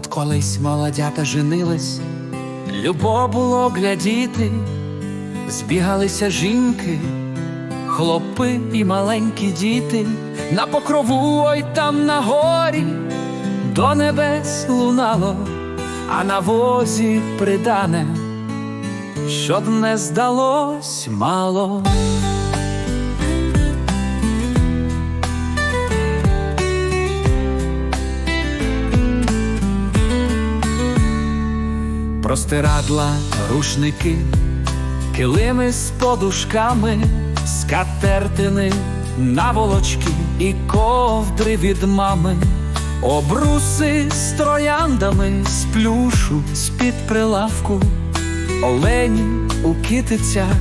Колись молодята женились, любо було глядіти, збігалися жінки, хлопи і маленькі діти, на покрову ой там на горі, до небес лунало, а на возі придане, щоб не здалось мало. Простирадла, рушники, килими з подушками, скатертини, наволочки і ковдри від мами, обруси з трояндами, з плюшу, з-під прилавку, олені у китицях,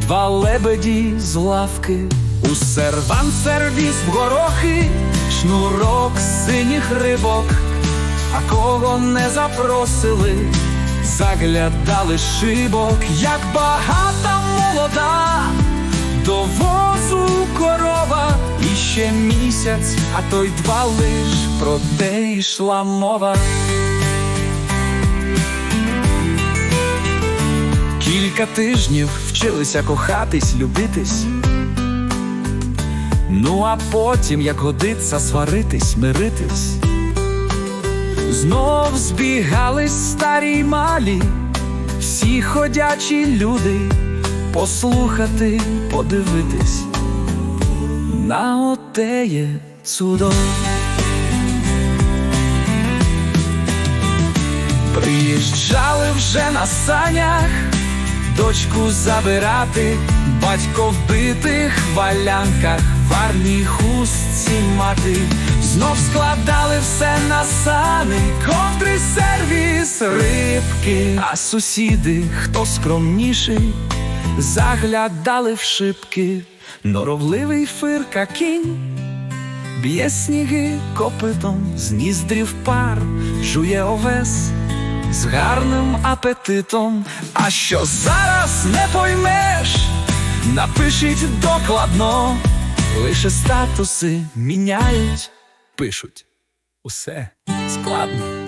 два лебеді з лавки, у серван сервіс в горохи, шнурок синіх рибок. А кого не запросили, заглядали шибок, як багата молода, до возу корова, і ще місяць, а то й два лиш про те йшла мова. Кілька тижнів вчилися кохатись, любитись. Ну а потім, як годиться, сваритись, миритись. Знов збігались старі й малі, всі ходячі люди, послухати, подивитись на отеє цудо. Приїжджали вже на санях, дочку забирати, батько в битих валянках, варній хустці мати, знов складали все на сани, ковдри, сервіс, рибки, а сусіди, хто скромніший, заглядали в шибки, норовливий фирка кінь. Б'є сніги копитом, з ніздрів пар, жує овес з гарним апетитом. А що зараз не поймеш, напишіть докладно, лише статуси міняють, пишуть усе складно.